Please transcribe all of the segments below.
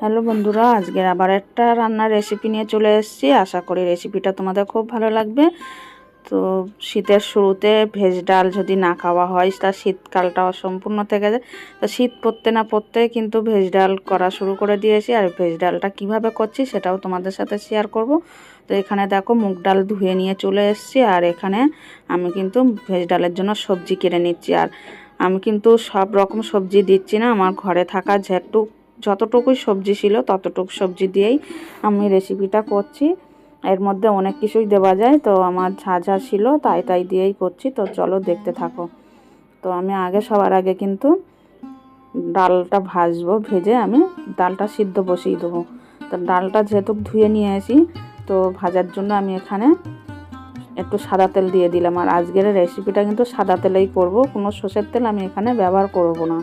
Hello বন্ধুরা, আজকের আবার একটা রান্নার রেসিপি নিয়ে চলে এসেছি। আশা করি রেসিপিটা তোমাদের খুব ভালো লাগবে। তো শীতের শুরুতে ভেজ ডাল যদি না খাওয়া হয়, তা শীতকালটা অসম্পূর্ণ থেকে যায়। তো শীত পড়তে না পড়তে কিন্তু ভেজ ডাল করা শুরু করে দিয়েছি। আর ভেজ ডালটা কীভাবে করছি সেটাও তোমাদের সাথে শেয়ার করব। তো এখানে দেখো মুগ ডাল ধুয়ে নিয়ে চলে এসেছি। আর এখানে আমি কিন্তু ভেজ ডালের জন্য সবজি কেটে নিচ্ছি। আর আমি কিন্তু সব রকম সবজি দিচ্ছি না। আমার ঘরে থাকা যেটুক যতটুকুই সবজি ছিল ততটুকু সবজি দিয়েই আমি রেসিপিটা করছি। এর মধ্যে অনেক কিছুই দেওয়া যায়, তো আমার ঝা ঝা ছিল তাই তাই দিয়েই করছি। তো চলো দেখতে থাকো। তো আমি আগে সবার আগে কিন্তু ডালটা ভাজবো, ভেজে আমি ডালটা সিদ্ধ বসিয়ে দেবো। তো ডালটা যেহেতু ধুয়ে নিয়ে আসি, তো ভাজার জন্য আমি এখানে একটু সাদা তেল দিয়ে দিলাম। আর আজকের রেসিপিটা কিন্তু সাদা তেলেই করব, কোনো সর্ষের তেল আমি এখানে ব্যবহার করব না।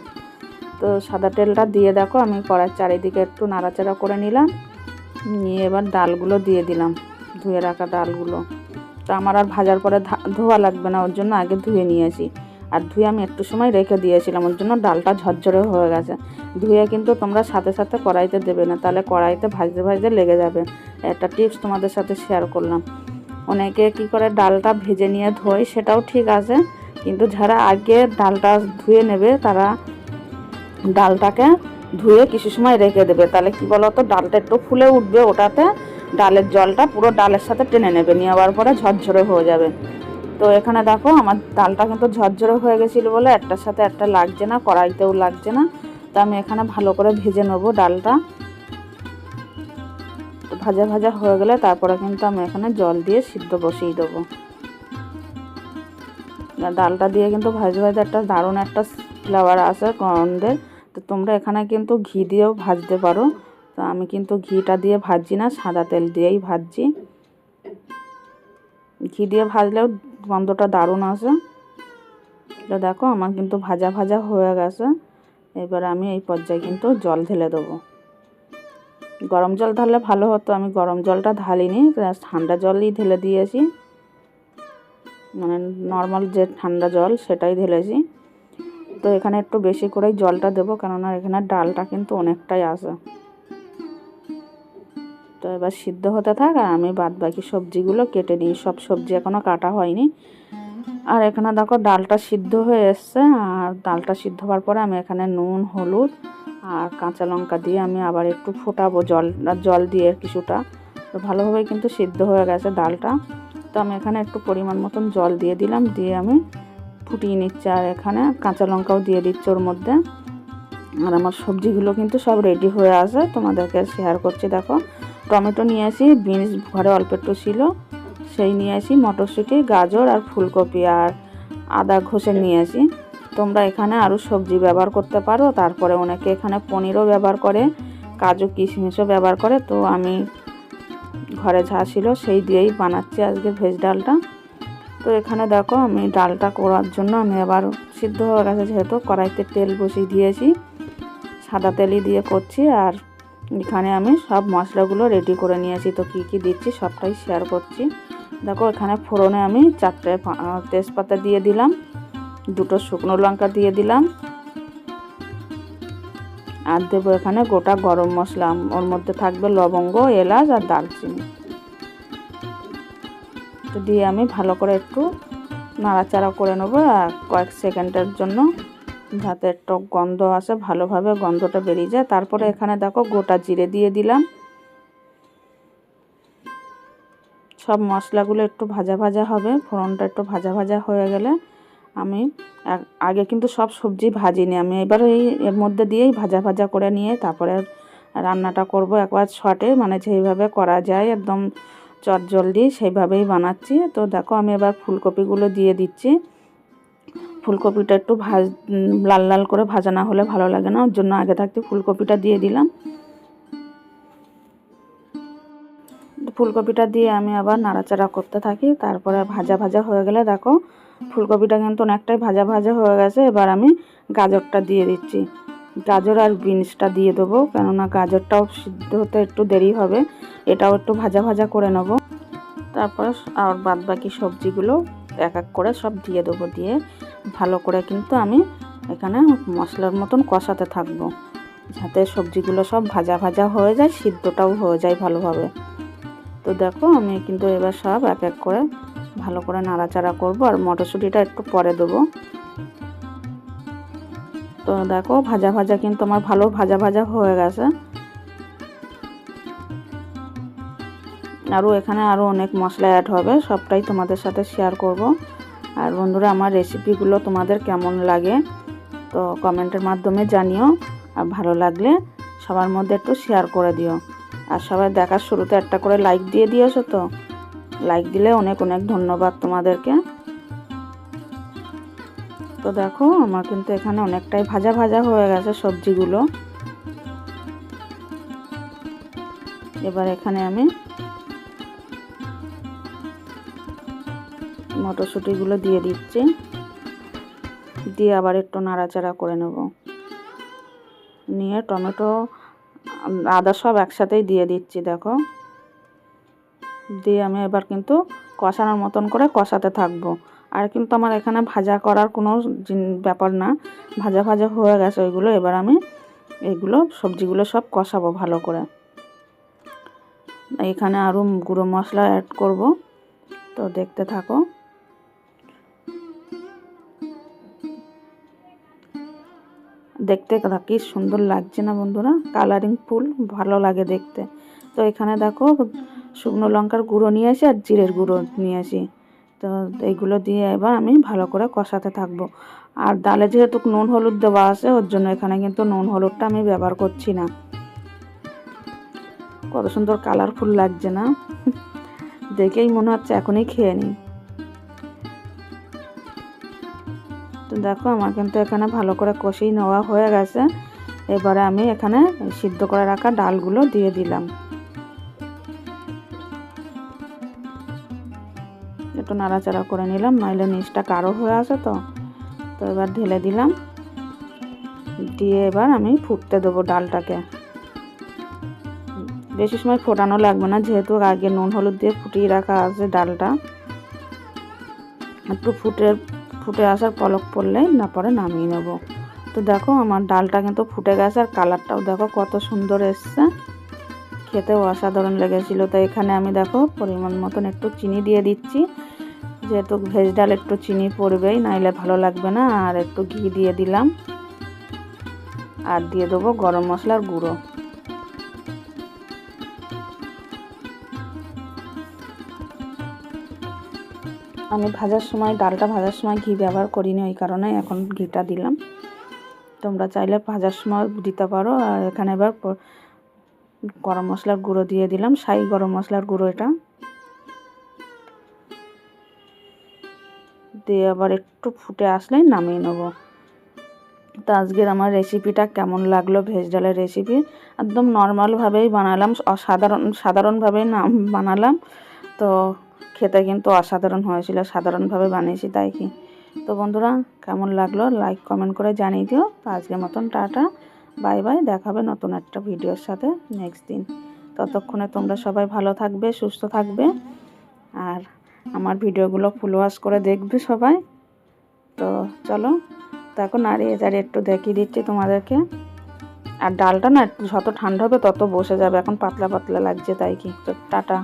তো সাদা তেলটা দিয়ে দেখো, আমি কড়ার চারিদিকে একটু নাড়াচাড়া করে নিলাম। নিয়ে এবার ডালগুলো দিয়ে দিলাম, ধুয়ে রাখা ডালগুলো। তো আমার আর ভাজার পরে ধোয়া লাগবে না, ওর জন্য আগে ধুয়ে নিয়েছি। আর ধুয়ে আমি একটু সময় রেখে দিয়েছিলাম, ওর জন্য ডালটা ঝরঝরে হয়ে গেছে। ধুয়ে কিন্তু তোমরা সাথে সাথে কড়াইতে দেবে না, তাহলে কড়াইতে ভাজতে ভাজতে লেগে যাবে। একটা টিপস তোমাদের সাথে শেয়ার করলাম। অনেকে কি করে ডালটা ভেজে নিয়ে ধোয়, সেটাও ঠিক আছে। কিন্তু যারা আগে ডালটা ধুয়ে নেবে, তারা ডালটাকে ধুয়ে কিছু সময় রেখে দেবে। তাহলে কি বলতো? ডালটা একটু ফুলে উঠবে ওটাতে। ডালের জলটা পুরো ডালের সাথে টেনে নেবে নেওয়ার পরে ঝরঝরে হয়ে যাবে। তো এখানে দেখো, আমার ডালটা কিন্তু ঝরঝরে হয়ে গেছিল বলে একটার সাথে একটা লাগছে না, কড়াইতেও লাগছে না। তো আমি এখানে ভালো করে ভেজে নেব ডালটা। ভাজা ভাজা হয়ে গেলে তারপরে কিন্তু আমি এখানে জল দিয়ে সিদ্ধ বসিয়ে দেবো। ডালটা দিয়ে কিন্তু ভাজে ভাজে একটা দারুণ একটা ফ্লেভার আছে গন্ধের। তো তোমরা এখানে কিন্তু ঘি দিয়েও ভাজতে পারো। তো আমি কিন্তু ঘিটা দিয়ে ভাজছি না, সাদা তেল দিয়েই ভাজছি। ঘি দিয়ে ভাজলেও গন্ধটা দারুণ আসে। এটা দেখো, আমার কিন্তু ভাজা ভাজা হয়ে গেছে। এবার আমি এই পর্যায়ে কিন্তু জল ঢেলে দেবো। গরম জল ঢাললে ভালো হতো, আমি গরম জলটা ঢালিনি ঠান্ডা জলই ঢেলে দিয়েছি। নর্মাল যে ঠান্ডা জল সেটাই ঢেলেছি। তো এখানে একটু বেশি করেই জলটা দেবো, কেননা এখানে ডালটা কিন্তু অনেকটাই আসে তো এবার সিদ্ধ হতে থাক, আর আমি বাদ বাকি সবজিগুলো কেটে নিই। সব সবজি এখনও কাটা হয়নি। আর এখানে দেখো ডালটা সিদ্ধ হয়ে এসছে, আর ডালটা সিদ্ধ হওয়ার পরে আমি এখানে নুন, হলুদ, আর কাঁচা লঙ্কা দিয়ে আমি আবার একটু ফোটাবো জল জল দিয়ে কিছুটা। তো ভালোভাবে কিন্তু সিদ্ধ হয়ে গেছে ডালটা। তো আমি এখানে একটু পরিমাণ মতন জল দিয়ে দিলাম, দিয়ে আমি ফুটিয়ে নিচ্ছি। আর এখানে কাঁচা লঙ্কাও দিয়ে দিচ্ছি ওর মধ্যে। আর আমার সবজিগুলো কিন্তু সব রেডি হয়ে আছে, তোমাদেরকে শেয়ার করছি। দেখো, টমেটো নিয়ে আসি, বিনস ঘরে অল্প একটু ছিল, সেই নিয়ে আসি, মটরশুঁটি, গাজর আর ফুলকপি আর আদা ঘষে নিয়ে আসি। তোমরা এখানে আরও সবজি ব্যবহার করতে পারো, তারপরে অনেকে এখানে পনিরও ব্যবহার করে, কাজু কিশমিশও ব্যবহার করে। তো আমি ঘরে যা ছিল সেই দিয়েই বানাচ্ছি আজকে ভেজ ডালটা। তো এখানে দেখো আমি ডালটা করার জন্য আমি আবার সিদ্ধ হয়ে গেছে যেহেতু কড়াইতে তেল বসিয়ে দিয়েছি, সাদা তেলই দিয়ে করছি আর এখানে আমি সব মশলাগুলো রেডি করে নিয়েছি। তো কি কি দিচ্ছি সবটাই শেয়ার করছি। দেখো এখানে ফোড়নে আমি চারটে তেজপাতা দিয়ে দিলাম, দুটো শুকনো লঙ্কা দিয়ে দিলাম আর দেবো এখানে গোটা গরম মশলা ওর মধ্যে থাকবে লবঙ্গ, এলাচ আর দারচিনি। তো দিয়ে আমি ভালো করে একটু নাড়াচাড়া করে নেব আর কয়েক সেকেন্ডের জন্য যাতে একটু গন্ধ আসে, ভালোভাবে গন্ধটা বেরিয়ে যায়। তারপরে এখানে দেখো গোটা জিরে দিয়ে দিলাম। সব মশলাগুলো একটু ভাজা ভাজা হবে, ফোড়নটা একটু ভাজা ভাজা হয়ে গেলে আমি আগে কিন্তু সব সবজি ভাজিনি। আমি এবার এই এর মধ্যে দিয়েই ভাজা ভাজা করে নিয়ে তারপরে রান্নাটা করব। একবার শটে মানে যেইভাবে করা যায় একদম চট জলদি সেইভাবেই বানাচ্ছি। তো দেখো আমি এবার ফুলকপিগুলো দিয়ে দিচ্ছি। ফুলকপিটা একটু ভাজ লাল লাল করে ভাজা না হলে ভালো লাগে না। ওর জন্য আগে থাকতে ফুলকপিটা দিয়ে দিলাম। ফুলকপিটা দিয়ে আমি আবার নাড়াচাড়া করতে থাকি। তারপরে ভাজা ভাজা হয়ে গেলে দেখো ফুলকপিটা কিন্তু অনেকটাই ভাজা ভাজা হয়ে গেছে। এবার আমি গাজরটা দিয়ে দিচ্ছি। গাজর আর বিনসটা দিয়ে দেবো, কেননা গাজরটাও সিদ্ধ হতে একটু দেরি হবে। এটাও একটু ভাজা ভাজা করে নেব। তারপরে আর বাদ বাকি সবজিগুলো এক এক করে সব দিয়ে দেবো দিয়ে। ভালো করে কিন্তু আমি এখানে মশলার মতন কষাতে থাকব, যাতে সবজিগুলো সব ভাজা ভাজা হয়ে যায়, সিদ্ধটাও হয়ে যায় ভালোভাবে। তো দেখো আমি কিন্তু এবার সব এক এক করে ভালো করে নাড়াচাড়া করব আর মটরশুঁটিটা একটু পরে দেবো। তো দেখো, ভাজা ভাজা কিন্তু আমার ভালো ভাজা ভাজা হয়ে গেছে। আরও এখানে আরও অনেক মশলা অ্যাড হবে, সবটাই তোমাদের সাথে শেয়ার করব। আর বন্ধুরা, আমার রেসিপিগুলো তোমাদের কেমন লাগে, তো কমেন্টের মাধ্যমে জানিও। আর ভালো লাগলে সবার মধ্যে একটু শেয়ার করে দিও। আর সবাই দেখার শুরুতে একটা করে লাইক দিয়ে দিয়েছ তো? লাইক দিলে অনেক অনেক ধন্যবাদ তোমাদেরকে। তো দেখো, আমার কিন্তু এখানে অনেকটাই ভাজা ভাজা হয়ে গেছে সবজিগুলো। এবার এখানে আমি মটরশুঁটিগুলো দিয়ে দিচ্ছি। দিয়ে আবার একটু নাড়াচাড়া করে নেব। নিয়ে টমেটো, আদা সব একসাথেই দিয়ে দিচ্ছি, দেখো। দিয়ে আমি এবার কিন্তু কষানোর মতন করে কষাতে থাকব। আর কিন্তু আমার এখানে ভাজা করার কোনো ব্যাপার না। ভাজা ভাজা হয়ে গেছে ওইগুলো, এবার আমি এইগুলো সবজিগুলো সব কষাবো ভালো করে। এখানে আরও গুঁড়ো মশলা অ্যাড করব। তো দেখতে থাকো। দেখতে কি সুন্দর লাগছে না বন্ধুরা? কালারিং ফুল ভালো লাগে দেখতে। তো এখানে দেখো শুকনো লঙ্কার গুঁড়ো নিয়ে আসি আর জিরের গুঁড়ো নিয়ে আসি। তো এইগুলো দিয়ে এবার আমি ভালো করে কষাতে থাকব। আর ডালে যেহেতু নুন হলুদ দেওয়া আছে, ওর জন্য এখানে কিন্তু নুন হলুদটা আমি ব্যবহার করছি না। কত সুন্দর কালারফুল লাগছে না? দেখেই মনে হচ্ছে এখনই খেয়ে নিই। তো দেখো আমার কিন্তু এখানে ভালো করে কষেই নেওয়া হয়ে গেছে। এবারে আমি এখানে সিদ্ধ করে রাখা ডালগুলো দিয়ে দিলাম। নাড়াচাড়া করে নিলাম, নইলে নিচটা কারও হয়ে আছে তো। তো এবার ঢেলে দিলাম। দিয়ে এবার আমি ফুটতে দেবো ডালটাকে। বেশি সময় ফোটানো লাগবে না, যেহেতু আগে নুন হলুদ দিয়ে ফুটিয়ে রাখা আছে ডালটা। একটু ফুটে ফুটে আসার পলক পড়লেই না, পরে নামিয়ে নেব। তো দেখো আমার ডালটা কিন্তু ফুটে গেছে, আর কালারটাও দেখো কত সুন্দর এসছে। খেতেও অসাধারণ লেগেছিলো। তো এখানে আমি দেখো পরিমাণ মতন একটু চিনি দিয়ে দিচ্ছি। যেহেতু ভেজ ডাল একটু চিনি পড়বেই, নাইলে ভালো লাগবে না। আর একটু ঘি দিয়ে দিলাম। আর দিয়ে দেবো গরম মশলার গুঁড়ো। আমি ভাজার সময়, ডালটা ভাজার সময় ঘি ব্যবহার করিনি ওই কারণে এখন ঘিটা দিলাম। তোমরা চাইলে ভাজার সময় দিতে পারো। আর এখানে এবার গরম মশলার গুঁড়ো দিয়ে দিলাম। সাই গরম মশলার গুঁড়ো এটা। দিয়ে আবার একটু ফুটে আসলেই নামিয়ে নেব। তো আজকের আমার রেসিপিটা কেমন লাগল ভেজ ডালের রেসিপি একদম নর্মালভাবেই বানালাম, অসাধারণ সাধারণভাবেই নাম বানালাম। তো খেতে কিন্তু অসাধারণ হয়েছিল সাধারণভাবে বানিয়েছি তাই কি? তো বন্ধুরা, কেমন লাগল? লাইক কমেন্ট করে জানিয়ে দিও। তো আজকের মতন টাটা। বাই বাই দেখাবে নতুন একটা ভিডিওর সাথে নেক্সট দিন। ততক্ষণে তোমরা সবাই ভালো থাকবে, সুস্থ থাকবে। আর আমার ভিডিওগুলো ফুল ওয়াশ করে দেখবে সবাই। তো চলো, দেখো নাড়িয়ে দাঁড়িয়ে একটু দেখিয়ে দিচ্ছি তোমাদেরকে। আর ডালটা না যত ঠান্ডা হবে তত বসে যাবে, এখন পাতলা পাতলা লাগছে তাই কি। তো টাটা।